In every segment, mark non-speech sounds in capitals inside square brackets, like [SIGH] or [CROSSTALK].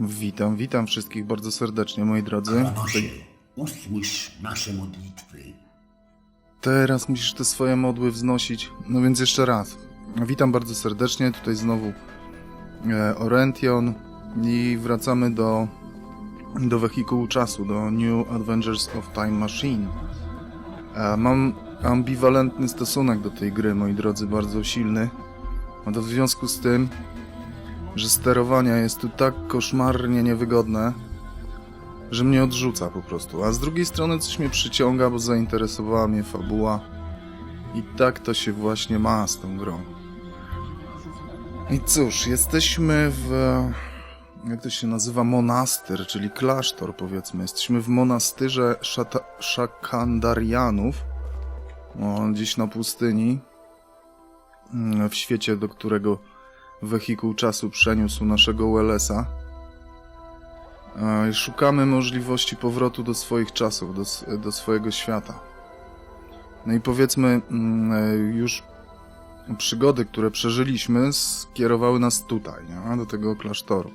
Witam, witam wszystkich bardzo serdecznie, moi drodzy. Usłysz nasze modlitwy. Teraz musisz te swoje modły wznosić. No więc jeszcze raz. Witam bardzo serdecznie, tutaj znowu e, Oriention i wracamy do, do wehikułu czasu, do New Adventures of Time Machine. E, mam ambiwalentny stosunek do tej gry, moi drodzy, bardzo silny. A to w związku z tym, że sterowanie jest tu tak koszmarnie niewygodne, że mnie odrzuca po prostu. A z drugiej strony coś mnie przyciąga, bo zainteresowała mnie fabuła. I tak to się właśnie ma z tą grą. I cóż, jesteśmy w. Jak to się nazywa? Monastyr, czyli klasztor, powiedzmy. Jesteśmy w monastyrze Szakandarianów. O, gdzieś na pustyni. W świecie, do którego wehikuł czasu przeniósł naszego Wellesa. Szukamy możliwości powrotu do swoich czasów, do, do swojego świata. No i powiedzmy, mm, e, już przygody, które przeżyliśmy, skierowały nas tutaj, nie? do tego klasztoru.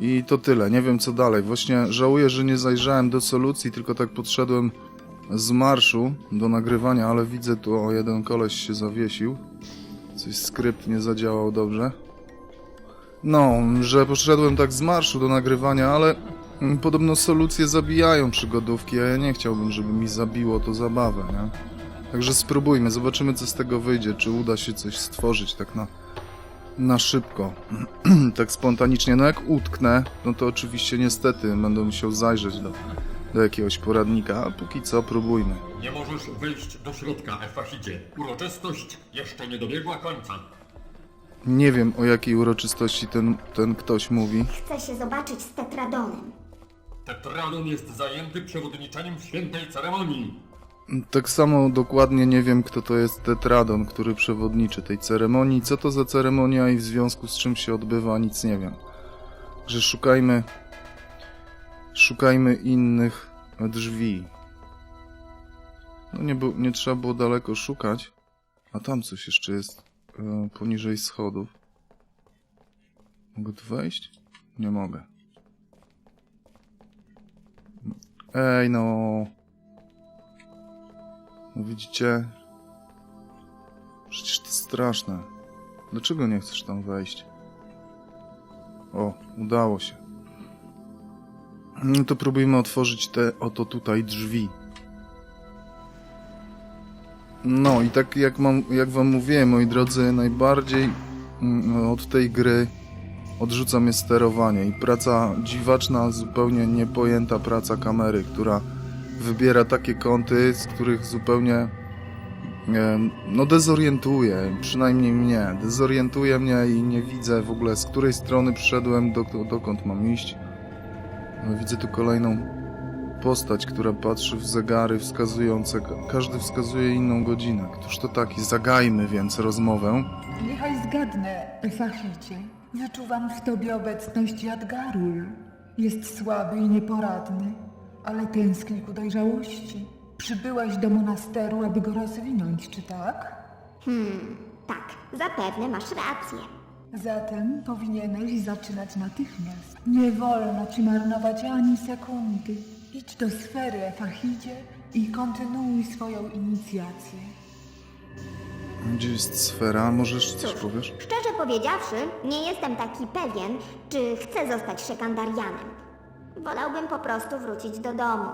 I to tyle, nie wiem co dalej. Właśnie żałuję, że nie zajrzałem do solucji, tylko tak podszedłem z marszu do nagrywania, ale widzę tu, o jeden koleś się zawiesił. Coś skrypt nie zadziałał dobrze. No, że poszedłem tak z marszu do nagrywania, ale podobno solucje zabijają przygodówki, a ja nie chciałbym, żeby mi zabiło to zabawę, nie? Także spróbujmy, zobaczymy co z tego wyjdzie, czy uda się coś stworzyć tak na, na szybko, [CLEARS THROAT] tak spontanicznie. No jak utknę, no to oczywiście niestety będę musiał zajrzeć do, do jakiegoś poradnika, a póki co próbujmy. Nie możesz wejść do środka, Efachidzie. Uroczystość jeszcze nie dobiegła końca. Nie wiem o jakiej uroczystości ten, ten ktoś mówi. Chcę się zobaczyć z Tetradonem. Tetradon jest zajęty przewodniczaniem świętej ceremonii. Tak samo dokładnie nie wiem, kto to jest Tetradon, który przewodniczy tej ceremonii. Co to za ceremonia i w związku z czym się odbywa, nic nie wiem. Że szukajmy. Szukajmy innych drzwi. No nie, bu- nie trzeba było daleko szukać. A tam coś jeszcze jest e, poniżej schodów. Mogę tu wejść? Nie mogę. Ej no. No widzicie? Przecież to straszne. Dlaczego nie chcesz tam wejść? O, udało się. No to próbujmy otworzyć te oto tutaj drzwi. No i tak jak, mam, jak wam mówiłem, moi drodzy, najbardziej mm, od tej gry odrzuca mnie sterowanie i praca dziwaczna, zupełnie niepojęta praca kamery, która wybiera takie kąty, z których zupełnie no dezorientuje, przynajmniej mnie. Dezorientuje mnie i nie widzę w ogóle z której strony przyszedłem, do, dokąd mam iść. No, widzę tu kolejną postać, która patrzy w zegary wskazujące, ka- każdy wskazuje inną godzinę. Któż to taki? Zagajmy więc rozmowę. Niechaj zgadnę, Efachicie. Wyczuwam w tobie obecność Jadgarul. Jest słaby i nieporadny, ale tęskni ku dojrzałości. Przybyłaś do monasteru, aby go rozwinąć, czy tak? Hmm, tak, zapewne masz rację. Zatem powinieneś zaczynać natychmiast. Nie wolno ci marnować ani sekundy. Idź do sfery, Efachidzie, i kontynuuj swoją inicjację. Gdzie jest sfera? Może jeszcze coś Cóż, powiesz? szczerze powiedziawszy, nie jestem taki pewien, czy chcę zostać szekandarianem. Wolałbym po prostu wrócić do domu.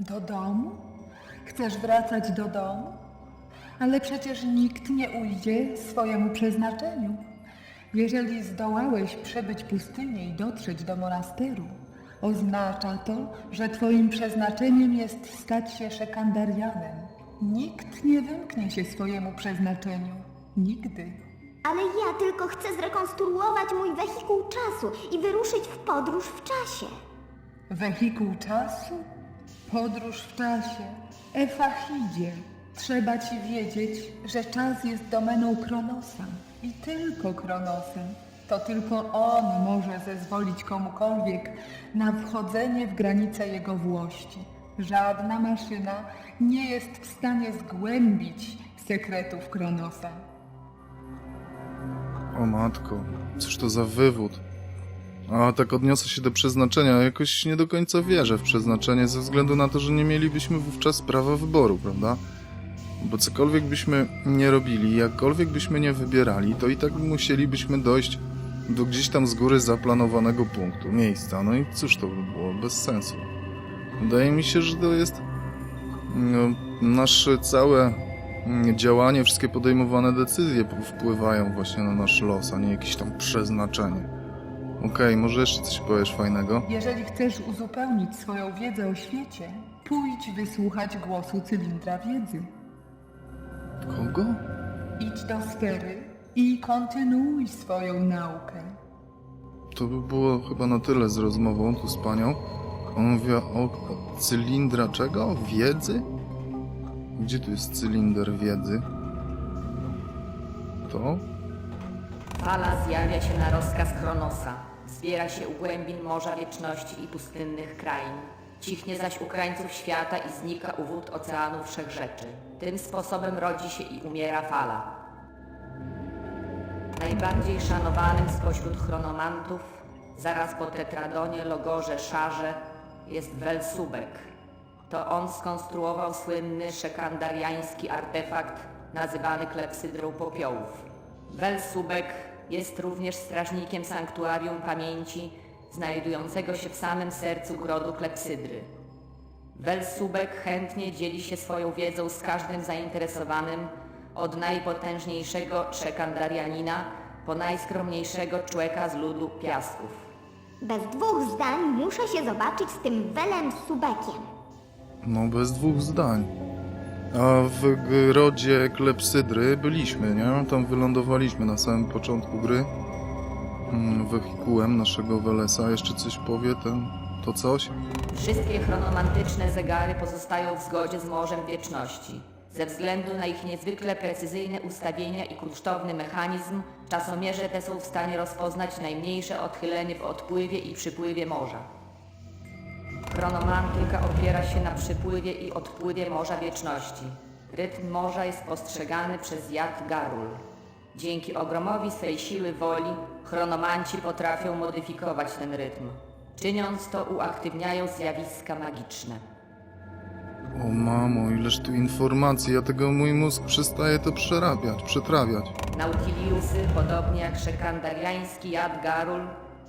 Do domu? Chcesz wracać do domu? Ale przecież nikt nie ujdzie swojemu przeznaczeniu. Jeżeli zdołałeś przebyć pustynię i dotrzeć do monasteru, oznacza to, że twoim przeznaczeniem jest stać się szekandarianem. Nikt nie wymknie się swojemu przeznaczeniu. Nigdy. Ale ja tylko chcę zrekonstruować mój wehikuł czasu i wyruszyć w podróż w czasie. Wehikuł czasu? Podróż w czasie. Efachidzie. Trzeba ci wiedzieć, że czas jest domeną Kronosa. I tylko Kronosem. To tylko on może zezwolić komukolwiek na wchodzenie w granice jego włości. Żadna maszyna nie jest w stanie zgłębić sekretów Kronosa. O matko, cóż to za wywód? A tak odniosę się do przeznaczenia. Jakoś nie do końca wierzę w przeznaczenie, ze względu na to, że nie mielibyśmy wówczas prawa wyboru, prawda? Bo cokolwiek byśmy nie robili, jakkolwiek byśmy nie wybierali, to i tak musielibyśmy dojść do gdzieś tam z góry zaplanowanego punktu, miejsca. No i cóż to by było? Bez sensu. Wydaje mi się, że to jest no, nasze całe mm, działanie, wszystkie podejmowane decyzje wpływają właśnie na nasz los, a nie jakieś tam przeznaczenie. Okej, może jeszcze coś powiesz fajnego? Jeżeli chcesz uzupełnić swoją wiedzę o świecie, pójdź wysłuchać głosu cylindra wiedzy. Kogo? Idź do sfery i kontynuuj swoją naukę. To by było chyba na tyle z rozmową tu z panią. On mówi o, o cylindra czego? Wiedzy? Gdzie tu jest cylinder wiedzy? To? Fala zjawia się na rozkaz Kronosa. Zbiera się u głębin Morza Wieczności i pustynnych krain. Cichnie zaś u krańców świata i znika u wód oceanu wszechrzeczy. Tym sposobem rodzi się i umiera fala. Najbardziej szanowanym spośród chronomantów, zaraz po Tetradonie, Logorze, Szarze, jest Welsubek. To on skonstruował słynny szekandariański artefakt nazywany klepsydrą popiołów. Welsubek jest również strażnikiem sanktuarium pamięci znajdującego się w samym sercu grodu klepsydry. Welsubek chętnie dzieli się swoją wiedzą z każdym zainteresowanym, od najpotężniejszego szekandarianina po najskromniejszego człeka z ludu piasków. Bez dwóch zdań muszę się zobaczyć z tym Welem Subekiem. No, bez dwóch zdań. A w grodzie Klepsydry byliśmy, nie? Tam wylądowaliśmy na samym początku gry. Mm, Wehikułem naszego Welesa. Jeszcze coś powie ten... to coś? Wszystkie chronomantyczne zegary pozostają w zgodzie z Morzem Wieczności. Ze względu na ich niezwykle precyzyjne ustawienia i kunsztowny mechanizm, czasomierze te są w stanie rozpoznać najmniejsze odchylenie w odpływie i przypływie morza. Chronomantyka opiera się na przypływie i odpływie Morza Wieczności. Rytm morza jest postrzegany przez Jad Garul. Dzięki ogromowi swej siły woli, chronomanci potrafią modyfikować ten rytm. Czyniąc to, uaktywniają zjawiska magiczne. O mamo, ileż tu informacji, ja tego mój mózg przestaje to przerabiać, przetrawiać. Nautiliusy, podobnie jak szekandariański Jad Garul,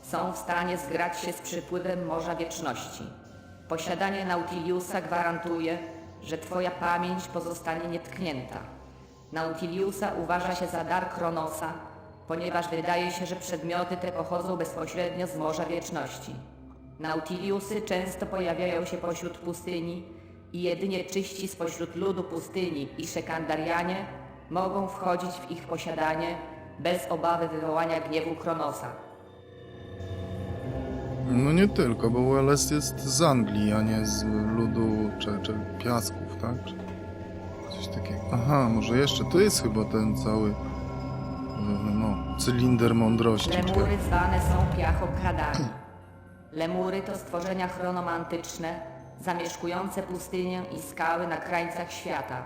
są w stanie zgrać się z przypływem Morza Wieczności. Posiadanie Nautiliusa gwarantuje, że Twoja pamięć pozostanie nietknięta. Nautiliusa uważa się za dar Kronosa, ponieważ wydaje się, że przedmioty te pochodzą bezpośrednio z Morza Wieczności. Nautiliusy często pojawiają się pośród pustyni i jedynie czyści spośród ludu pustyni i szekandarianie mogą wchodzić w ich posiadanie bez obawy wywołania gniewu Kronosa. No nie tylko, bo Welles jest z Anglii, a nie z ludu czy, czy piasków, tak? Czy coś takiego. Aha, może jeszcze, to jest chyba ten cały e, no, cylinder mądrości. Lemury zwane są piachokradami. Lemury to stworzenia chronomantyczne, zamieszkujące pustynię i skały na krańcach świata.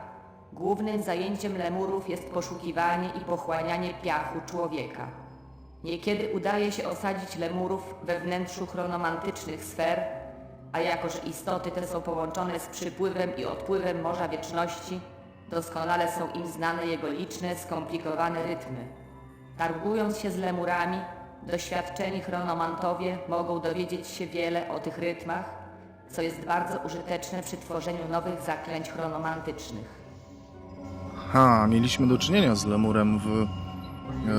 Głównym zajęciem lemurów jest poszukiwanie i pochłanianie piachu człowieka. Niekiedy udaje się osadzić lemurów we wnętrzu chronomantycznych sfer, a jako że istoty te są połączone z przypływem i odpływem Morza Wieczności, doskonale są im znane jego liczne, skomplikowane rytmy. Targując się z lemurami, doświadczeni chronomantowie mogą dowiedzieć się wiele o tych rytmach, co jest bardzo użyteczne przy tworzeniu nowych zaklęć chronomantycznych. Ha, mieliśmy do czynienia z lemurem w,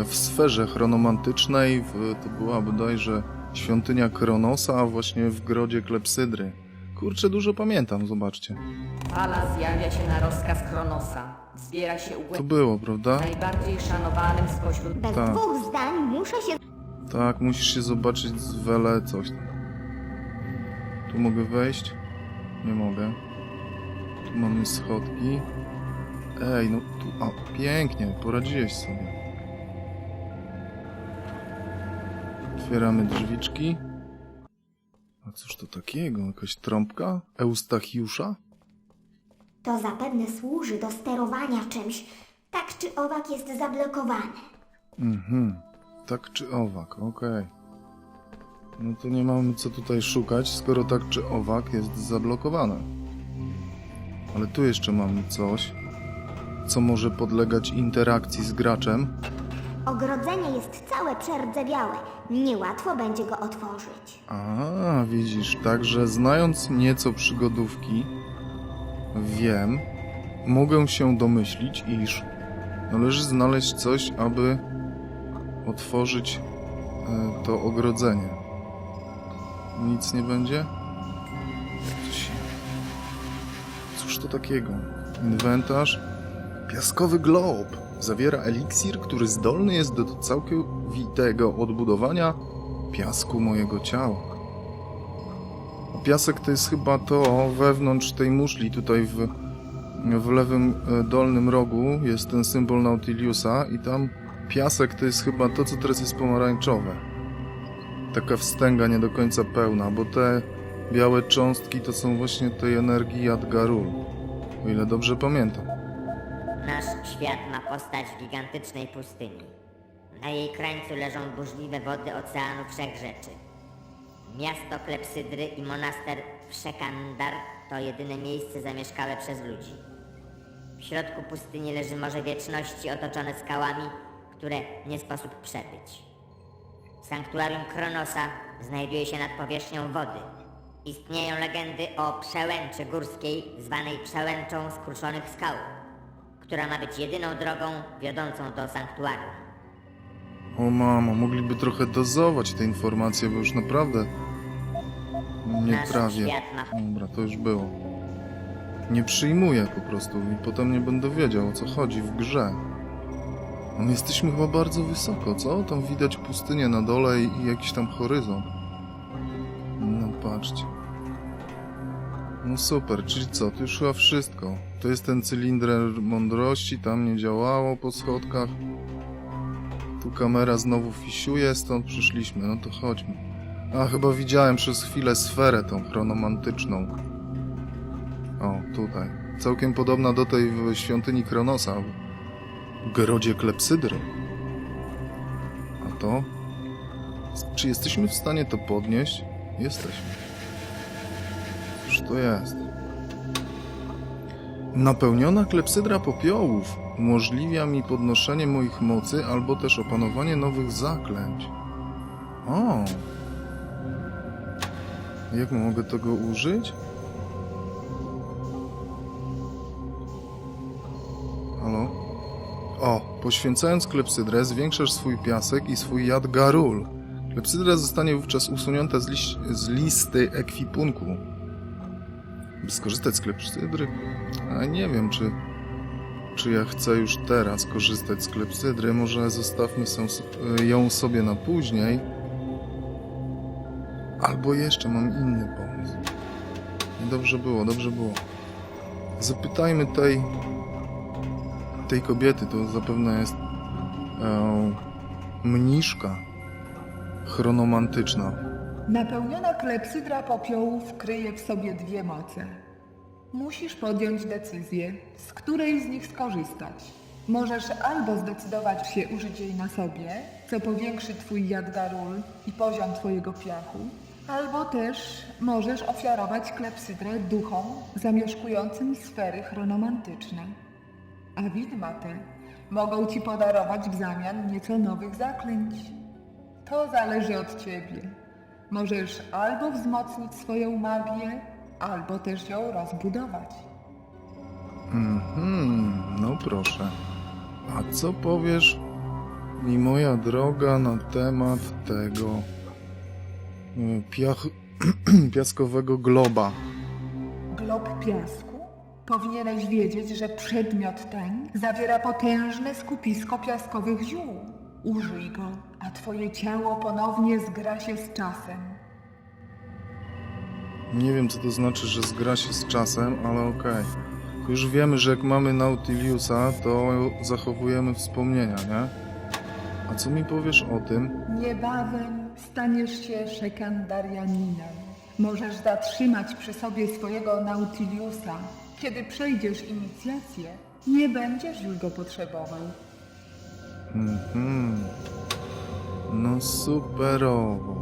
w sferze chronomantycznej, w, to była bodajże świątynia Kronosa, a właśnie w grodzie Klepsydry. Kurczę, dużo pamiętam, zobaczcie. Fala zjawia się na rozkaz Kronosa. Zbiera się u To było, prawda? najbardziej szanowanym spośród Bez Tak. dwóch zdań muszę się Tak, musisz się zobaczyć z Wele coś tam. Tu mogę wejść? Nie mogę. Tu mamy schodki. Ej, no tu... A, pięknie, poradziłeś sobie. Otwieramy drzwiczki. A cóż to takiego? Jakaś trąbka? Eustachiusza? To zapewne służy do sterowania czymś. Tak czy owak jest zablokowany. Mhm. Tak czy owak, okej. No to nie mamy co tutaj szukać, skoro tak czy owak jest zablokowane. Ale tu jeszcze mamy coś, co może podlegać interakcji z graczem. Ogrodzenie jest całe przerdzewiałe. Niełatwo będzie go otworzyć. A, widzisz, także znając nieco przygodówki, wiem, mogę się domyślić, iż należy znaleźć coś, aby otworzyć e, to ogrodzenie. Nic nie będzie? Cóż to takiego? Inwentarz? Piaskowy glob. Zawiera eliksir, który zdolny jest do całkowitego odbudowania piasku mojego ciała. Piasek to jest chyba to wewnątrz tej muszli, tutaj w, w lewym e, dolnym rogu jest ten symbol Nautiliusa i tam piasek to jest chyba to, co teraz jest pomarańczowe. Taka wstęga nie do końca pełna, bo te białe cząstki to są właśnie tej energii Jadgarul, o ile dobrze pamiętam. Nasz świat ma postać gigantycznej pustyni. Na jej krańcu leżą burzliwe wody Oceanu Wszechrzeczy. Miasto Klepsydry i monaster Wszekandar to jedyne miejsce zamieszkałe przez ludzi. W środku pustyni leży Morze Wieczności otoczone skałami, które nie sposób przebyć. Sanktuarium Kronosa znajduje się nad powierzchnią wody. Istnieją legendy o przełęczy górskiej zwanej przełęczą skruszonych skał, która ma być jedyną drogą wiodącą do sanktuarium. O mamo, mogliby trochę dozować te informacje, bo już naprawdę nie Nasz trawię. świat ma Dobra, to już było. Nie przyjmuję po prostu i potem nie będę wiedział o co chodzi w grze. No jesteśmy chyba bardzo wysoko, co? Tam widać pustynię na dole i, i jakiś tam horyzont. No patrzcie. No super, czyli co? To już chyba wszystko. To jest ten cylinder mądrości, tam nie działało po schodkach. Tu kamera znowu fisiuje, stąd przyszliśmy, no to chodźmy. A, chyba widziałem przez chwilę sferę tą chronomantyczną. O, tutaj. Całkiem podobna do tej w świątyni Kronosa. Grodzie Klepsydry. A to? Czy jesteśmy w stanie to podnieść? Jesteśmy. Cóż to jest? Napełniona klepsydra popiołów umożliwia mi podnoszenie moich mocy albo też opanowanie nowych zaklęć. O! Jak mogę tego użyć? Poświęcając klepsydrę zwiększasz swój piasek i swój jad garul. Klepsydra zostanie wówczas usunięta z, liś- z listy ekwipunku. By skorzystać z klepsydry? A nie wiem, czy, czy ja chcę już teraz korzystać z klepsydry. Może zostawmy ją sobie na później. Albo jeszcze mam inny pomysł. Dobrze było, dobrze było. Zapytajmy tej tej kobiety, to zapewne jest e, mniszka chronomantyczna. Napełniona klepsydra popiołów kryje w sobie dwie moce. Musisz podjąć decyzję, z której z nich skorzystać. Możesz albo zdecydować się użyć jej na sobie, co powiększy twój jadgarul i poziom twojego piachu, albo też możesz ofiarować klepsydrę duchom zamieszkującym sfery chronomantyczne. A widma te mogą ci podarować w zamian nieco nowych zaklęć. To zależy od ciebie. Możesz albo wzmocnić swoją magię, albo też ją rozbudować. Mhm, no proszę. A co powiesz mi, moja droga, na temat tego e, piach, [CLEARS THROAT] piaskowego globa? Glob piasku? Powinieneś wiedzieć, że przedmiot ten zawiera potężne skupisko piaskowych ziół. Użyj go, a twoje ciało ponownie zgra się z czasem. Nie wiem, co to znaczy, że zgra się z czasem, ale okej. Już wiemy, że jak mamy Nautiliusa, to zachowujemy wspomnienia, nie? A co mi powiesz o tym? Niebawem staniesz się szekandarianinem. Możesz zatrzymać przy sobie swojego Nautiliusa. Kiedy przejdziesz inicjację, nie będziesz już go potrzebował. Mhm. No superowo.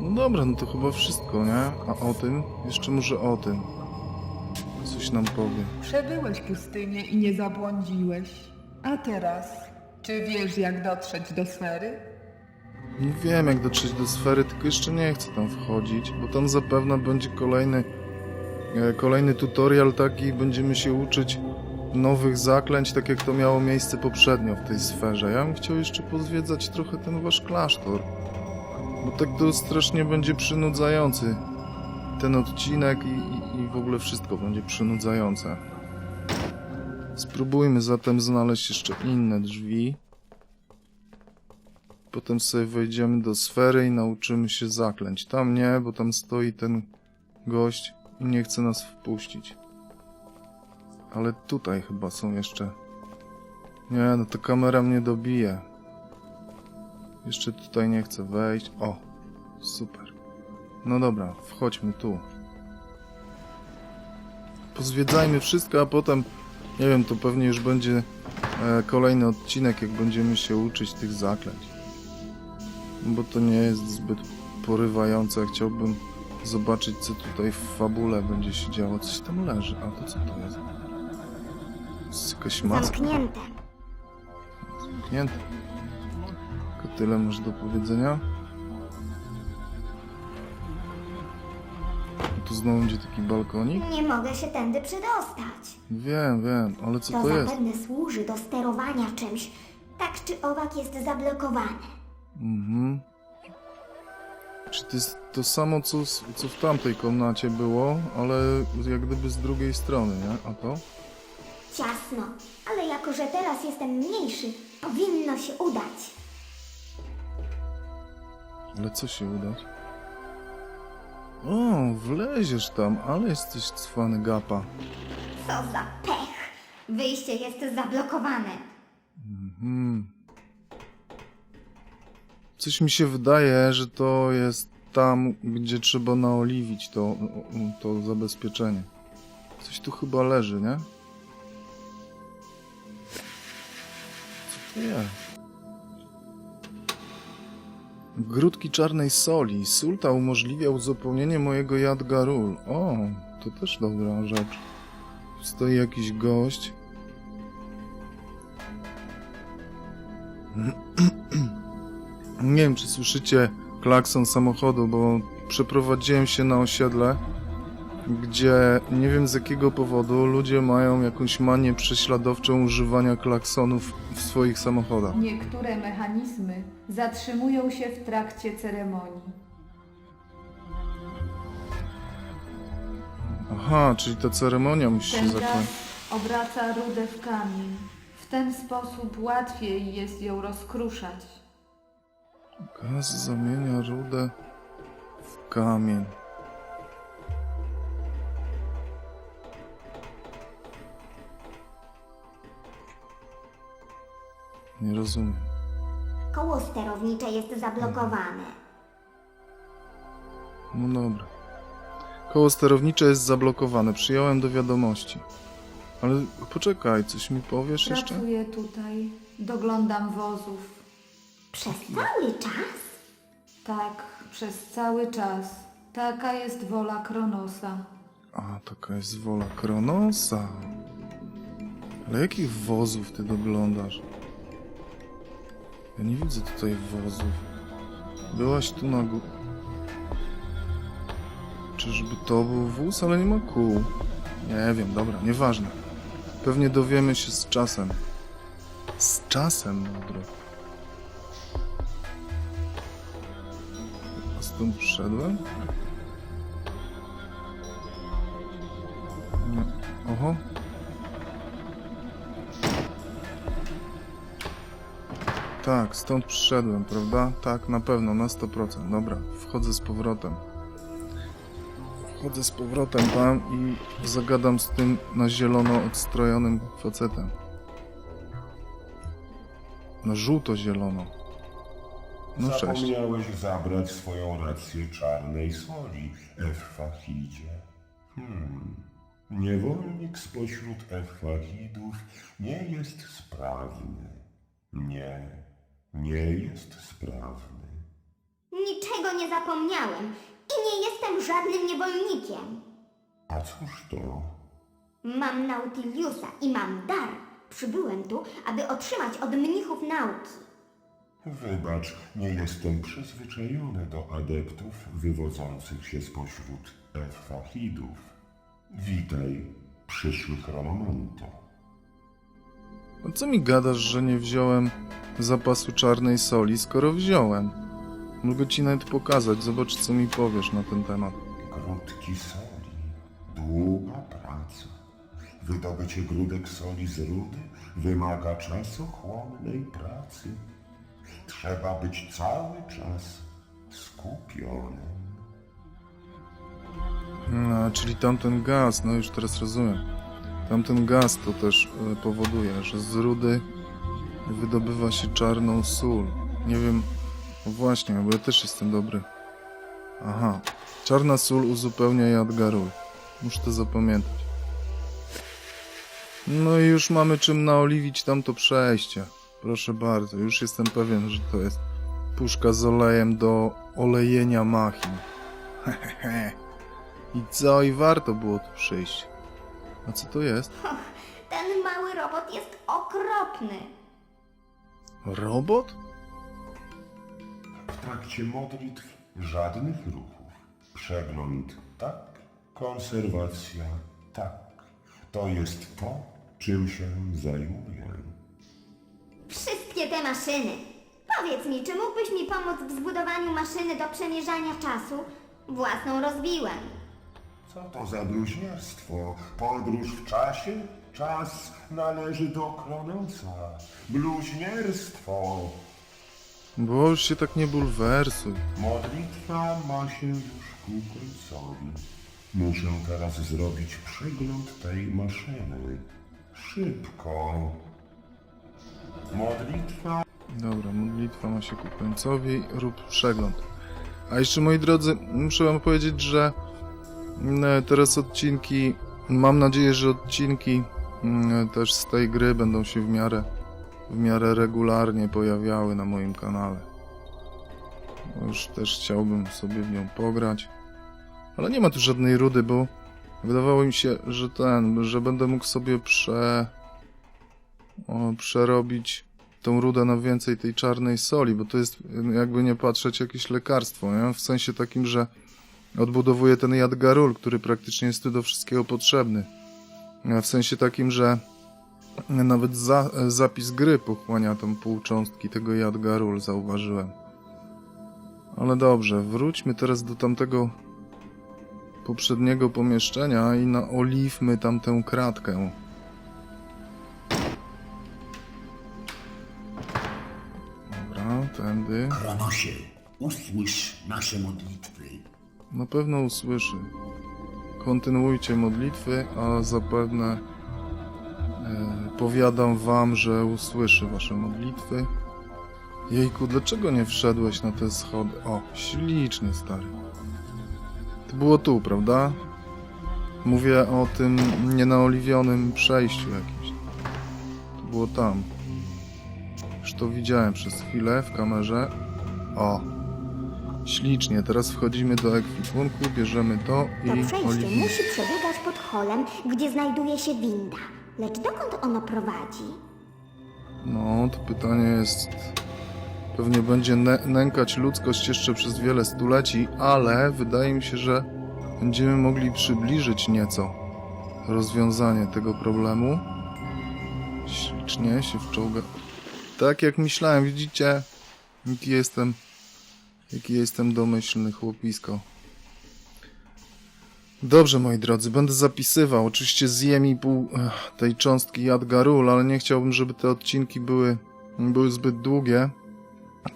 No dobra, no to chyba wszystko, nie? A o tym? Jeszcze może o tym. Coś nam powie. Przebyłeś pustynię i nie zabłądziłeś. A teraz, czy wiesz jak dotrzeć do sfery? Nie wiem jak dotrzeć do sfery, tylko jeszcze nie chcę tam wchodzić, bo tam zapewne będzie kolejny kolejny tutorial taki będziemy się uczyć nowych zaklęć, tak jak to miało miejsce poprzednio w tej sferze. Ja bym chciał jeszcze pozwiedzać trochę ten wasz klasztor, bo tak to strasznie będzie przynudzający. Ten odcinek i, i, i w ogóle wszystko będzie przynudzające. Spróbujmy zatem znaleźć jeszcze inne drzwi. Potem sobie wejdziemy do sfery i nauczymy się zaklęć. Tam nie, bo tam stoi ten gość nie chce nas wpuścić. Ale tutaj chyba są jeszcze. Nie, no to kamera mnie dobije. Jeszcze tutaj nie chcę wejść. O, super. No dobra, wchodźmy tu. Pozwiedzajmy wszystko, a potem, nie wiem, to pewnie już będzie e, kolejny odcinek, jak będziemy się uczyć tych zaklęć bo to nie jest zbyt porywające. Chciałbym zobaczyć, co tutaj w fabule będzie się działo. Coś tam leży. A to co to jest? Jest jakaś maska Zamknięte. zamknięta. Tylko tyle masz do powiedzenia? A tu znowu będzie taki balkonik? Nie mogę się tędy przedostać. Wiem, wiem, ale co To, to jest? zapewne służy do sterowania czymś. Tak czy owak jest zablokowany. Mhm. Czy to jest to samo, co, co w tamtej komnacie było, ale jak gdyby z drugiej strony, nie? A to? Ciasno, ale jako że teraz jestem mniejszy, powinno się udać. Ale co się udać? O, wleziesz tam, ale jesteś cwany gapa. Co za pech! Wyjście jest zablokowane. Hmm. Coś mi się wydaje, że to jest tam, gdzie trzeba naoliwić to, to zabezpieczenie. Coś tu chyba leży, nie? Co to jest? Grudki czarnej soli. Sulta umożliwia uzupełnienie mojego jadgarul. O, to też dobra rzecz. Stoi jakiś gość. [CLEARS THROAT] Nie wiem, czy słyszycie klakson samochodu, bo przeprowadziłem się na osiedle, gdzie nie wiem z jakiego powodu ludzie mają jakąś manię prześladowczą używania klaksonów w swoich samochodach. Niektóre mechanizmy zatrzymują się w trakcie ceremonii. Aha, czyli ta ceremonia musi się Ten zakończyć. gaz obraca rudę w kamień. W ten sposób łatwiej jest ją rozkruszać. Gaz zamienia rudę w kamień. Nie rozumiem. Koło sterownicze jest zablokowane. No dobra. Koło sterownicze jest zablokowane. Przyjąłem do wiadomości. Ale poczekaj, coś mi powiesz jeszcze? Pracuję tutaj, doglądam wozów. Przez cały czas? Tak, przez cały czas. Taka jest wola Kronosa. A, taka jest wola Kronosa. Ale jakich wozów ty doglądasz? Ja nie widzę tutaj wozów. Byłaś tu na górze. Czyżby to był wóz, ale nie ma kół. Nie wiem, dobra, nieważne. Pewnie dowiemy się z czasem. Z czasem, mądry. A przyszedłem? Nie. Oho. Tak, stąd przyszedłem, prawda? Tak, na pewno, na 100%. Dobra, wchodzę z powrotem. Wchodzę z powrotem tam i zagadam z tym na zielono odstrojonym facetem. Na żółto-zielono. No cześć. Zapomniałeś zabrać swoją rację czarnej soli, Effachidzie. Hmm. Niewolnik spośród Effachidów nie jest sprawny. Nie, nie jest sprawny. Niczego nie zapomniałem i nie jestem żadnym niewolnikiem. A cóż to? Mam Nautiliusa i mam dar. Przybyłem tu, aby otrzymać od mnichów nauki. Wybacz, nie jestem przyzwyczajony do adeptów wywodzących się spośród Efachidów. Witaj, przyszły chronomanto. A co mi gadasz, że nie wziąłem zapasu czarnej soli, skoro wziąłem? Mogę ci nawet pokazać, zobacz co mi powiesz na ten temat. Grudki soli, długa praca. Wydobycie grudek soli z rudy wymaga czasochłonnej pracy. Trzeba być cały czas skupionym. A, czyli tamten gaz, no już teraz rozumiem. Tamten gaz to też e, powoduje, że z rudy wydobywa się czarną sól. Nie wiem, no właśnie, bo ja też jestem dobry. Aha, czarna sól uzupełnia Jadgarul. Muszę to zapamiętać. No i już mamy czym naoliwić tamto przejście. Proszę bardzo, już jestem pewien, że to jest puszka z olejem do olejenia machin. Hehehe. I co, i warto było tu przyjść. A co to jest? Ten mały robot jest okropny. Robot? W trakcie modlitw żadnych ruchów. Przegląd tak, konserwacja tak. To jest to, czym się zajmuję. Wszystkie te maszyny. Powiedz mi, czy mógłbyś mi pomóc w zbudowaniu maszyny do przemierzania czasu? Własną rozbiłem. Co to za bluźnierstwo? Podróż w czasie? Czas należy do Kronosa. Bluźnierstwo! Bo już się tak nie bulwersuj. Modlitwa ma się już ku końcowi. Muszę teraz zrobić przegląd tej maszyny. Szybko. Modlitwa Dobra, modlitwa ma się ku końcowi, rób przegląd. A jeszcze moi drodzy, muszę wam powiedzieć, że mm, teraz odcinki, mam nadzieję, że odcinki mm, też z tej gry będą się w miarę, w miarę regularnie pojawiały na moim kanale. Już też chciałbym sobie w nią pograć. Ale nie ma tu żadnej rudy, bo wydawało mi się, że ten, że będę mógł sobie prze, przerobić tą rudę na więcej tej czarnej soli, bo to jest jakby nie patrzeć jakieś lekarstwo, nie? W sensie takim, że odbudowuje ten Jadgarul, który praktycznie jest tu do wszystkiego potrzebny. W sensie takim, że nawet za, zapis gry pochłania tam pół cząstki tego Jadgarul, zauważyłem. Ale dobrze, wróćmy teraz do tamtego poprzedniego pomieszczenia i naoliwmy tamtę kratkę. Tędy. Kronosie, usłysz nasze modlitwy. Na pewno usłyszy. Kontynuujcie modlitwy, a zapewne e, powiadam wam, że usłyszy wasze modlitwy. Jejku, dlaczego nie wszedłeś na te schody? O, śliczny stary. To było tu, prawda? Mówię o tym nienaoliwionym przejściu jakimś. To było tam. To widziałem przez chwilę w kamerze. O, Ślicznie, teraz wchodzimy do ekwipunku, bierzemy to To i przejście oliwimy. musi przebiegać pod holem, gdzie znajduje się winda. Lecz dokąd ono prowadzi? No, to pytanie jest... Pewnie będzie nę- nękać ludzkość jeszcze przez wiele stuleci, ale wydaje mi się, że będziemy mogli przybliżyć nieco rozwiązanie tego problemu. Ślicznie się wczołga. Tak jak myślałem, widzicie? Jaki jestem... Jaki jestem domyślny chłopisko. Dobrze, moi drodzy, będę zapisywał. Oczywiście zjem i pół tej cząstki Jadgarul, ale nie chciałbym, żeby te odcinki były, były zbyt długie.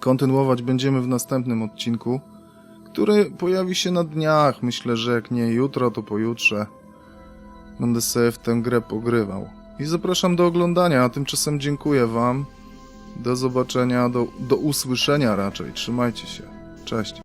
Kontynuować będziemy w następnym odcinku, który pojawi się na dniach. Myślę, że jak nie jutro, to pojutrze. Będę sobie w tę grę pogrywał. I zapraszam do oglądania, a tymczasem dziękuję Wam. Do zobaczenia, do, do usłyszenia raczej. Trzymajcie się. Cześć.